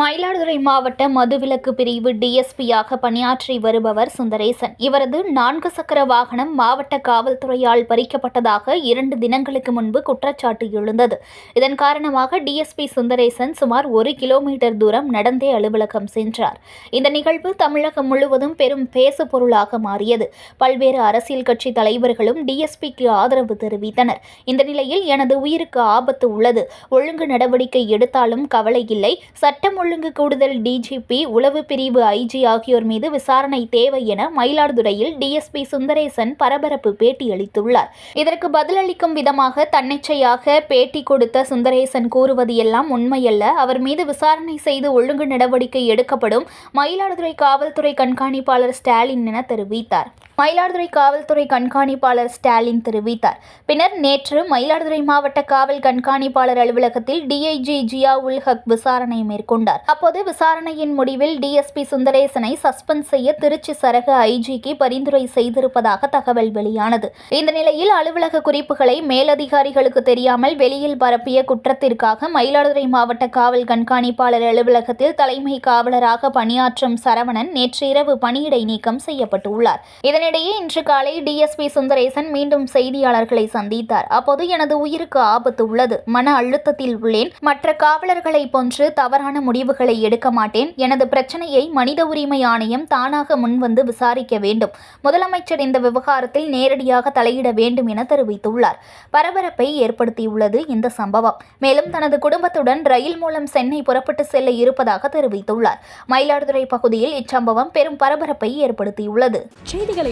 மயிலாடுதுறை மாவட்ட மதுவிலக்கு பிரிவு டிஎஸ்பியாக பணியாற்றி வருபவர் சுந்தரேசன். இவரது நான்கு சக்கர வாகனம் மாவட்ட காவல்துறையால் பறிக்கப்பட்டதாக இரண்டு தினங்களுக்கு முன்பு குற்றச்சாட்டு எழுந்தது. இதன் காரணமாக டிஎஸ்பி சுந்தரேசன் சுமார் ஒரு கிலோமீட்டர் தூரம் நடந்தே அலுவலகம் சென்றார். இந்த நிகழ்வு தமிழகம் முழுவதும் பெரும் பேசு பொருளாக மாறியது. பல்வேறு அரசியல் கட்சி தலைவர்களும் டிஎஸ்பிக்கு ஆதரவு தெரிவித்தனர். இந்த நிலையில் எனது உயிருக்கு ஆபத்து உள்ளது. ஒழுங்கு நடவடிக்கை எடுத்தாலும் கவலை இல்லை. சட்டம் ஒழுங்கு கூடுதல் டிஜிபி உளவு பிரிவு ஐஜி ஆகியோர் மீது விசாரணை தேவை என மயிலாடுதுறையில் டிஎஸ்பி சுந்தரேசன் பரபரப்பு பேட்டி அளித்துள்ளார். இதற்கு பதிலளிக்கும் விதமாக தன்னிச்சையாக பேட்டி கொடுத்த சுந்தரேசன் கூறுவது எல்லாம் உண்மையல்ல. அவர் மீது விசாரணை செய்து ஒழுங்கு நடவடிக்கை எடுக்கப்படும் மயிலாடுதுறை காவல்துறை கண்காணிப்பாளர் ஸ்டாலின் என தெரிவித்தார். மயிலாடுதுறை காவல்துறை கண்காணிப்பாளர் ஸ்டாலின் தெரிவித்தார். பின்னர் நேற்று மயிலாடுதுறை மாவட்ட காவல் கண்காணிப்பாளர் அலுவலகத்தில் டிஐஜி ஜியா உல் ஹக் விசாரணை மேற்கொண்டார். அப்போது விசாரணையின் முடிவில் டிஎஸ்பி சுந்தரேசனை சஸ்பெண்ட் செய்ய திருச்சி சரக ஐஜிக்கு பரிந்துரை செய்திருப்பதாக தகவல் வெளியானது. இந்த நிலையில் அலுவலக குறிப்புகளை மேலதிகாரிகளுக்கு தெரியாமல் வெளியில் பரப்பிய குற்றத்திற்காக மயிலாடுதுறை மாவட்ட காவல் கண்காணிப்பாளர் அலுவலகத்தில் தலைமை காவலராக பணியாற்றும் சரவணன் நேற்று இரவு பணியிடை நீக்கம் செய்யப்பட்டுள்ளார். இதனிடையே இன்று காலை டிஎஸ்பி சுந்தரேசன் மீண்டும் செய்தியாளர்களை சந்தித்தார். அப்போது எனது உயிருக்கு ஆபத்து உள்ளது. மன அழுத்தத்தில் உள்ளேன். மற்ற காவலர்களை போன்று தவறான முடிவுகளை எடுக்க மாட்டேன். எனது பிரச்சனையை மனித உரிமை ஆணையம் தானாக முன்வந்து விசாரிக்க வேண்டும். முதலமைச்சர் இந்த விவகாரத்தில் நேரடியாக தலையிட வேண்டும் என தெரிவித்துள்ளார். பரபரப்பை ஏற்படுத்தியுள்ளது இந்த சம்பவம். மேலும் தனது குடும்பத்துடன் ரயில் மூலம் சென்னை புறப்பட்டு செல்ல இருப்பதாக தெரிவித்துள்ளார். மயிலாடுதுறை பகுதியில் இச்சம்பவம் பெரும் பரபரப்பை ஏற்படுத்தியுள்ளது. செய்திகளை